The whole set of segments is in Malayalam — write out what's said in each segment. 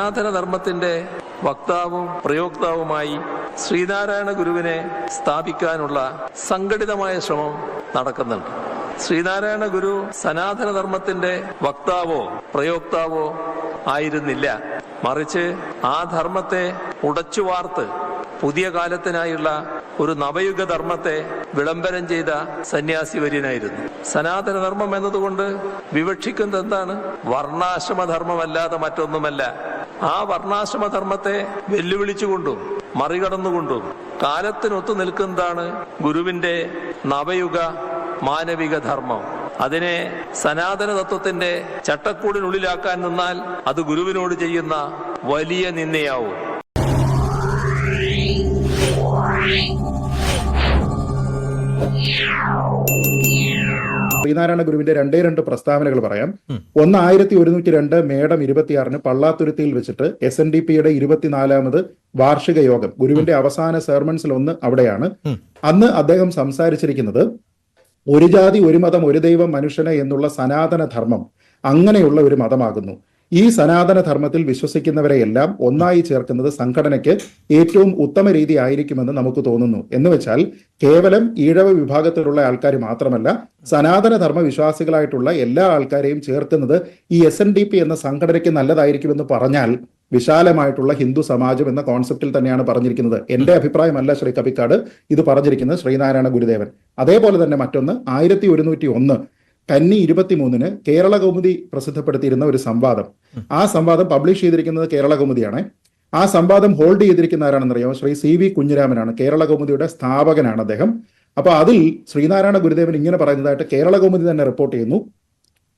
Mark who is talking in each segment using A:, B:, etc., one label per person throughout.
A: സനാതന ധർമ്മത്തിന്റെ വക്താവും പ്രയോക്താവുമായി ശ്രീനാരായണ ഗുരുവിനെ സ്ഥാപിക്കാനുള്ള സംഘടിതമായ ശ്രമം നടക്കുന്നുണ്ട്. ശ്രീനാരായണ ഗുരു സനാതന ധർമ്മത്തിന്റെ വക്താവോ പ്രയോക്താവോ ആയിരുന്നില്ല. മറിച്ച് ആ ധർമ്മത്തെ ഉടച്ചു വാർത്ത് പുതിയ കാലത്തിനായുള്ള ഒരു നവയുഗ ധർമ്മത്തെ വിളംബരം ചെയ്ത സന്യാസി വര്യനായിരുന്നു. സനാതന ധർമ്മം എന്നതുകൊണ്ട് വിവക്ഷിക്കുന്നത് എന്താണ്? വർണാശ്രമ ധർമ്മമല്ലാതെ മറ്റൊന്നുമല്ല. ആ വർണാശ്രമ ധർമ്മത്തെ വെല്ലുവിളിച്ചുകൊണ്ടും മറികടന്നുകൊണ്ടും കാലത്തിനൊത്തു നിൽക്കുന്നതാണ് ഗുരുവിന്റെ നവയുഗ മാനവിക ധർമ്മം. അതിനെ സനാതന തത്വത്തിന്റെ ചട്ടക്കൂടിനുള്ളിലാക്കാൻ നിന്നാൽ അത് ഗുരുവിനോട് ചെയ്യുന്ന വലിയ നിന്ദയാവും.
B: ശ്രീനാരായണ ഗുരുവിന്റെ രണ്ടേ രണ്ട് പ്രസ്താവനകൾ പറയാം. ഒന്ന് ആയിരത്തി ഒരുന്നൂറ്റി രണ്ട് മേടം ഇരുപത്തിയാറിന് പള്ളാത്തുരുത്തിയിൽ വെച്ചിട്ട് എസ് എൻ ഡി പിയുടെ ഇരുപത്തിനാലാമത് വാർഷിക യോഗം. ഗുരുവിന്റെ അവസാന സെർമൺസിൽ ഒന്ന് അവിടെയാണ്. അന്ന് അദ്ദേഹം സംസാരിച്ചിരിക്കുന്നത് ഒരു ജാതി ഒരു മതം ഒരു ദൈവം മനുഷ്യനെ എന്നുള്ള സനാതന ധർമ്മം അങ്ങനെയുള്ള ഒരു മതമാകുന്നു. ഈ സനാതന ധർമ്മത്തിൽ വിശ്വസിക്കുന്നവരെയെല്ലാം ഒന്നായി ചേർക്കുന്നത് സംഘടനയ്ക്ക് ഏറ്റവും ഉത്തമ രീതി ആയിരിക്കുമെന്ന് നമുക്ക് തോന്നുന്നു. എന്ന് വെച്ചാൽ കേവലം ഈഴവ വിഭാഗത്തിലുള്ള ആൾക്കാർ മാത്രമല്ല സനാതന ധർമ്മ വിശ്വാസികളായിട്ടുള്ള എല്ലാ ആൾക്കാരെയും ചേർക്കുന്നത് ഈ എസ് എൻ ഡി പി എന്ന സംഘടനയ്ക്ക് നല്ലതായിരിക്കുമെന്ന് പറഞ്ഞാൽ വിശാലമായിട്ടുള്ള ഹിന്ദു സമാജം എന്ന കോൺസെപ്റ്റിൽ തന്നെയാണ് പറഞ്ഞിരിക്കുന്നത്. എന്റെ അഭിപ്രായമല്ല ശ്രീ കപിക്കാട് ഇത് പറഞ്ഞിരിക്കുന്നത് ശ്രീനാരായണ ഗുരുദേവൻ. അതേപോലെ തന്നെ മറ്റൊന്ന് ആയിരത്തി ഒരുന്നൂറ്റി ഒന്ന് കന്നി ഇരുപത്തിമൂന്നിന് കേരള കൗമുദി പ്രസിദ്ധപ്പെടുത്തിയിരുന്ന ഒരു സംവാദം. ആ സംവാദം പബ്ലിഷ് ചെയ്തിരിക്കുന്നത് കേരള കൗമുദിയാണ്. ആ സംവാദം ഹോൾഡ് ചെയ്തിരിക്കുന്ന ആരാണെന്നറിയാമോ? ശ്രീ സി വി കുഞ്ഞിരാമനാണ്. കേരള കൗമുദിയുടെ സ്ഥാപകനാണ് അദ്ദേഹം. അപ്പൊ അതിൽ ശ്രീനാരായണ ഗുരുദേവൻ ഇങ്ങനെ പറയുന്നതായിട്ട് കേരള കൗമുദി തന്നെ റിപ്പോർട്ട് ചെയ്യുന്നു.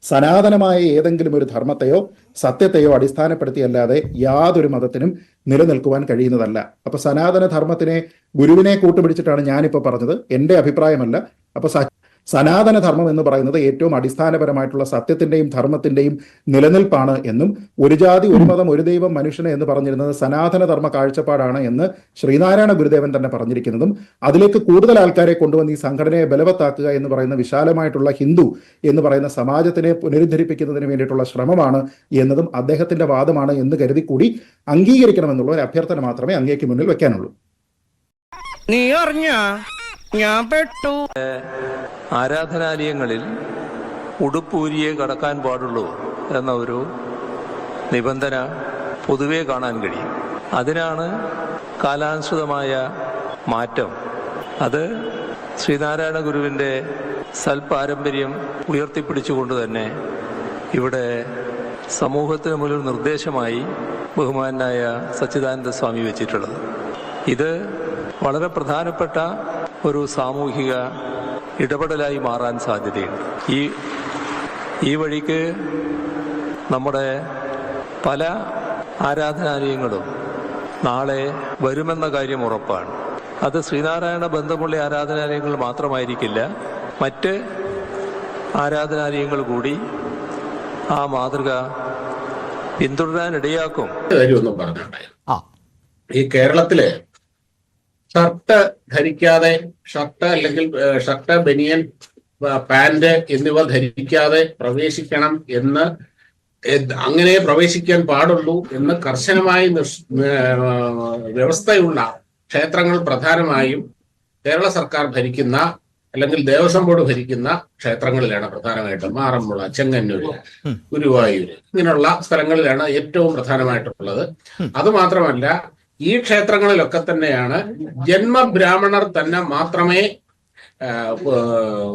B: സനാതനമായ ഏതെങ്കിലും ഒരു ധർമ്മത്തെയോ സത്യത്തെയോ അടിസ്ഥാനപ്പെടുത്തിയല്ലാതെ യാതൊരു മതത്തിനും നിലനിൽക്കുവാൻ കഴിയുന്നതല്ല. അപ്പൊ സനാതന ധർമ്മത്തിനെ ഗുരുവിനെ കൂട്ടുപിടിച്ചിട്ടാണ് ഞാനിപ്പോ പറഞ്ഞത്. എന്റെ അഭിപ്രായമല്ല. അപ്പൊ സ- സനാതന ധർമ്മം എന്ന് പറയുന്നത് ഏറ്റവും അടിസ്ഥാനപരമായിട്ടുള്ള സത്യത്തിന്റെയും ധർമ്മത്തിന്റെയും നിലനിൽപ്പാണ് എന്നും ഒരു ജാതി ഒരു മതം ഒരു ദൈവം മനുഷ്യനെ എന്ന് പറഞ്ഞിരുന്നത് സനാതന ധർമ്മ കാഴ്ചപ്പാടാണ് എന്ന് ശ്രീനാരായണ ഗുരുദേവൻ തന്നെ പറഞ്ഞിരിക്കുന്നതും. അതിലേക്ക് കൂടുതൽ ആൾക്കാരെ കൊണ്ടുവന്ന് ഈ സംഘടനയെ ബലവത്താക്കുക എന്ന് പറയുന്ന വിശാലമായിട്ടുള്ള ഹിന്ദു എന്ന് പറയുന്ന സമാജത്തിനെ പുനരുദ്ധരിപ്പിക്കുന്നതിന് വേണ്ടിയിട്ടുള്ള ശ്രമമാണ് എന്നതും അദ്ദേഹത്തിന്റെ വാദമാണ് എന്ന് കരുതി കൂടി അംഗീകരിക്കണമെന്നുള്ള ഒരു അഭ്യർത്ഥന മാത്രമേ അങ്ങേക്ക് മുന്നിൽ വെക്കാനുള്ളൂ.
C: നീ അറിഞ്ഞ? ഞാൻ പെട്ടു.
A: ആരാധനാലയങ്ങളിൽ ഉടുപ്പൂരിയെ കടക്കാൻ പാടുള്ളൂ എന്ന ഒരു നിബന്ധന പൊതുവെ കാണാൻ കഴിയും. അതിനാണ് കാലാനുസൃതമായ മാറ്റം. അത് ശ്രീനാരായണ ഗുരുവിന്റെ സൽപാരമ്പര്യം ഉയർത്തിപ്പിടിച്ചുകൊണ്ട് തന്നെ ഇവിടെ സമൂഹത്തിന് മുന്നിൽ നിർദ്ദേശമായി ബഹുമാനായ സച്ചിദാനന്ദ സ്വാമി വെച്ചിട്ടുള്ളത്. ഇത് വളരെ പ്രധാനപ്പെട്ട ഒരു സാമൂഹിക ഇടപെടലായി മാറാൻ സാധ്യതയുണ്ട്. ഈ ഈ വഴിക്ക് നമ്മുടെ പല ആരാധനാലയങ്ങളും നാളെ വരുമെന്ന കാര്യം ഉറപ്പാണ്. അത് ശ്രീനാരായണ ബന്ധമുള്ള ആരാധനാലയങ്ങൾ മാത്രമായിരിക്കില്ല മറ്റ് ആരാധനാലയങ്ങൾ കൂടി ആ മാതൃക പിന്തുടരാനിടയാക്കും.
D: കാര്യമൊന്നും. ഈ കേരളത്തിൽ ഷർട്ട് ധരിക്കാതെ ഷർട്ട് അല്ലെങ്കിൽ ഷർട്ട് ബനിയൻ പാന്റ് പാന്റ് എന്നിവ ധരിക്കാതെ പ്രവേശിക്കണം എന്ന് അങ്ങനെ പ്രവേശിക്കാൻ പാടുള്ളൂ എന്ന് കർശനമായി വ്യവസ്ഥയുള്ള ക്ഷേത്രങ്ങൾ പ്രധാനമായും കേരള സർക്കാർ ഭരിക്കുന്ന അല്ലെങ്കിൽ ദേവസ്വം ബോർഡ് ഭരിക്കുന്ന ക്ഷേത്രങ്ങളിലാണ് പ്രധാനമായിട്ടും. മാറന്മുള ചെങ്ങന്നൂര് ഗുരുവായൂര് ഇങ്ങനെയുള്ള സ്ഥലങ്ങളിലാണ് ഏറ്റവും പ്രധാനമായിട്ടുള്ളത്. അത് മാത്രമല്ല ഈ ക്ഷേത്രങ്ങളിലൊക്കെ തന്നെയാണ് ജന്മബ്രാഹ്മണർ തന്നെ മാത്രമേ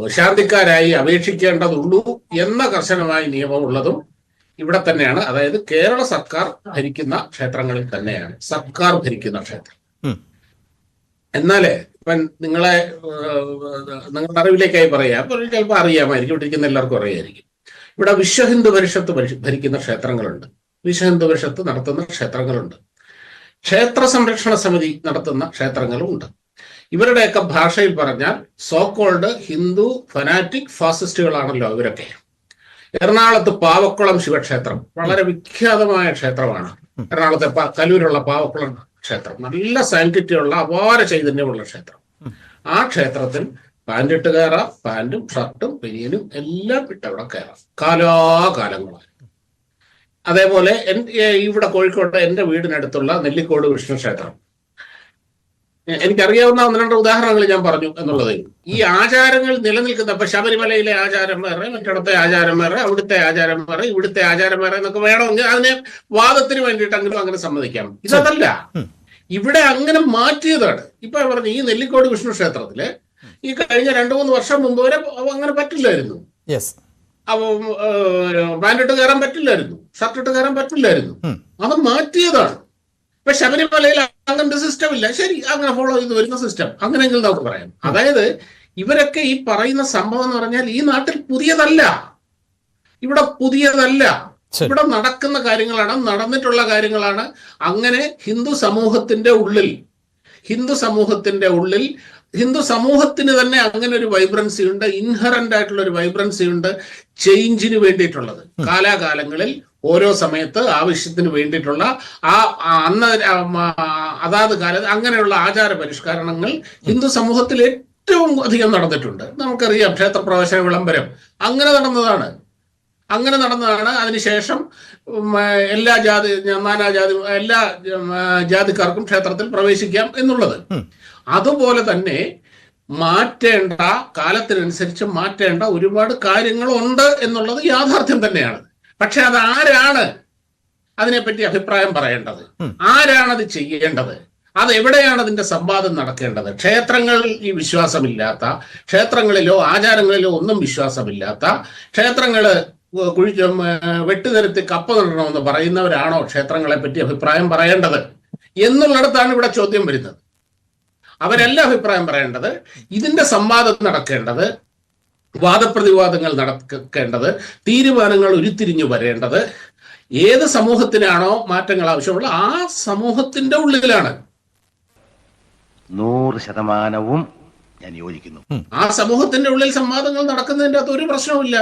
D: ശാന്തിക്കാരായി അപേക്ഷിക്കേണ്ടതുള്ളൂ എന്ന കർശനമായ നിയമമുള്ളതും ഇവിടെ തന്നെയാണ്. അതായത് കേരള സർക്കാർ ഭരിക്കുന്ന ക്ഷേത്രങ്ങളിൽ തന്നെയാണ്. സർക്കാർ ഭരിക്കുന്ന ക്ഷേത്രം. എന്നാലേ ഇപ്പം നിങ്ങളെ നിങ്ങളുടെ അറിവിലേക്കായി പറയാം. ചിലപ്പോൾ അറിയാമായിരിക്കും. ഇവിടെ ഇരിക്കുന്ന എല്ലാവർക്കും അറിയായിരിക്കും ഇവിടെ വിശ്വഹിന്ദു പരിഷത്ത് ഭരി- ഭരിക്കുന്ന ക്ഷേത്രങ്ങളുണ്ട്. വിശ്വഹിന്ദു പരിഷത്ത് നടത്തുന്ന ക്ഷേത്രങ്ങളുണ്ട്. ക്ഷേത്ര സംരക്ഷണ സമിതി നടത്തുന്ന ക്ഷേത്രങ്ങളും ഉണ്ട്. ഇവരുടെയൊക്കെ ഭാഷയിൽ പറഞ്ഞാൽ സോക്കോൾഡ് ഹിന്ദു ഫനാറ്റിക് ഫാസിസ്റ്റുകളാണല്ലോ ഇവരൊക്കെ. എറണാകുളത്ത് പാവക്കുളം ശിവക്ഷേത്രം വളരെ വിഖ്യാതമായ ക്ഷേത്രമാണ്. എറണാകുളത്തെ കലൂരുള്ള പാവക്കുളം ക്ഷേത്രം. നല്ല സാങ്കിറ്റിയുള്ള അപാര ചൈതന്യമുള്ള ക്ഷേത്രം. ആ ക്ഷേത്രത്തിൽ പാന്റ് ഇട്ട് കയറാം പാന്റും ഷർട്ടും ബനിയനും എല്ലാം ഇട്ട് അവിടെ കയറാം. കാലാകാലങ്ങളായി. അതേപോലെ ഇവിടെ കോഴിക്കോട് എന്റെ വീടിനടുത്തുള്ള നെല്ലിക്കോട് വിഷ്ണു ക്ഷേത്രം. എനിക്കറിയാവുന്ന ഒന്ന് രണ്ട് ഉദാഹരണങ്ങൾ ഞാൻ പറഞ്ഞു എന്നുള്ളത് ഈ ആചാരങ്ങൾ നിലനിൽക്കുന്ന ഇപ്പൊ ശബരിമലയിലെ ആചാരം വേറെ മറ്റിടത്തെ ആചാരം വേറെ അവിടുത്തെ ആചാരം വേറെ ഇവിടുത്തെ ആചാരം വേറെ എന്നൊക്കെ വേണമെങ്കിൽ അതിനെ വാദത്തിന് വേണ്ടിയിട്ടെങ്കിലും അങ്ങനെ സമ്മതിക്കാം. ഇതല്ല. ഇവിടെ അങ്ങനെ മാറ്റിയതാണ്. ഇപ്പൊ പറഞ്ഞു ഈ നെല്ലിക്കോട് വിഷ്ണു ക്ഷേത്രത്തിൽ ഈ കഴിഞ്ഞ രണ്ടു മൂന്ന് വർഷം മുമ്പ് വരെ അങ്ങനെ പറ്റില്ലായിരുന്നു.
E: യെസ്
D: പാന്റ് ഇട്ട് കയറാൻ പറ്റില്ലായിരുന്നു. ഷർട്ട് ഇട്ട് കയറാൻ പറ്റില്ലായിരുന്നു.
E: അവൻ
D: അത് മാറ്റിയതാണ് ഇപ്പൊ ശബരിമലയിൽ അങ്ങനത്തെ സിസ്റ്റം ഇല്ല. ശരി അങ്ങനെ ഫോളോ ചെയ്ത് വരുന്ന സിസ്റ്റം അങ്ങനെയെങ്കിൽ നമുക്ക് പറയാം. അതായത് ഇവരൊക്കെ ഈ പറയുന്ന സംഭവം എന്ന് പറഞ്ഞാൽ ഈ നാട്ടിൽ പുതിയതല്ല. ഇവിടെ പുതിയതല്ല. ഇവിടെ നടക്കുന്ന കാര്യങ്ങളാണ് നടന്നിട്ടുള്ള കാര്യങ്ങളാണ്. അങ്ങനെ ഹിന്ദു സമൂഹത്തിന്റെ ഉള്ളിൽ ഹിന്ദു സമൂഹത്തിന്റെ ഉള്ളിൽ ഹിന്ദു സമൂഹത്തിന് തന്നെ അങ്ങനെ ഒരു വൈബ്രൻസി ഉണ്ട് ഇൻഹറന്റ് ആയിട്ടുള്ള ഒരു വൈബ്രൻസി ഉണ്ട് ചേഞ്ചിന് വേണ്ടിയിട്ടുള്ളത്. കാലാകാലങ്ങളിൽ ഓരോ സമയത്ത് ആവശ്യത്തിന് വേണ്ടിയിട്ടുള്ള ആ അന്ന അതാത് കാലത്ത് അങ്ങനെയുള്ള ആചാര പരിഷ്കരണങ്ങൾ ഹിന്ദു സമൂഹത്തിൽ ഏറ്റവും അധികം നടന്നിട്ടുണ്ട്. നമുക്കറിയാം ക്ഷേത്രപ്രവേശന വിളംബരം. അങ്ങനെ നടന്നതാണ്. അങ്ങനെ നടന്നതാണ്. അതിനുശേഷം എല്ലാ ജാതി നാനാജാതി എല്ലാ ജാതിക്കാർക്കും ക്ഷേത്രത്തിൽ പ്രവേശിക്കാം എന്നുള്ളത്. അതുപോലെ തന്നെ മാറ്റേണ്ട കാലത്തിനനുസരിച്ച് മാറ്റേണ്ട ഒരുപാട് കാര്യങ്ങളുണ്ട് എന്നുള്ളത് യാഥാർത്ഥ്യം തന്നെയാണ്. പക്ഷെ അത് ആരാണ് അതിനെപ്പറ്റി അഭിപ്രായം പറയേണ്ടത്? ആരാണത് ചെയ്യേണ്ടത്? അത് എവിടെയാണ് അതിന്റെ സംവാദം നടക്കേണ്ടത്? ക്ഷേത്രങ്ങളിൽ ഈ വിശ്വാസമില്ലാത്ത ക്ഷേത്രങ്ങളിലോ ആചാരങ്ങളിലോ ഒന്നും വിശ്വാസമില്ലാത്ത ക്ഷേത്രങ്ങൾ കുഴി വെട്ടുതരുത്തി കപ്പ നടണമെന്ന് പറയുന്നവരാണോ ക്ഷേത്രങ്ങളെ പറ്റി അഭിപ്രായം പറയേണ്ടത്? എന്നുള്ളിടത്താണ് ഇവിടെ ചോദ്യം വരുന്നത്. അവരല്ല അഭിപ്രായം പറയേണ്ടത് ഇതിന്റെ സംവാദം നടക്കേണ്ടത് വാദപ്രതിവാദങ്ങൾ നടക്കേണ്ടത് തീരുമാനങ്ങൾ ഉരുത്തിരിഞ്ഞു വരേണ്ടത് ഏത് സമൂഹത്തിനാണോ മാറ്റങ്ങൾ ആവശ്യമുള്ള ആ സമൂഹത്തിന്റെ ഉള്ളിലാണ്.
F: നൂറ് ശതമാനവും ഞാൻ യോജിക്കുന്നു.
D: ആ സമൂഹത്തിന്റെ ഉള്ളിൽ സംവാദങ്ങൾ നടക്കുന്നതിന്റെ അകത്ത് ഒരു പ്രശ്നവുമില്ല.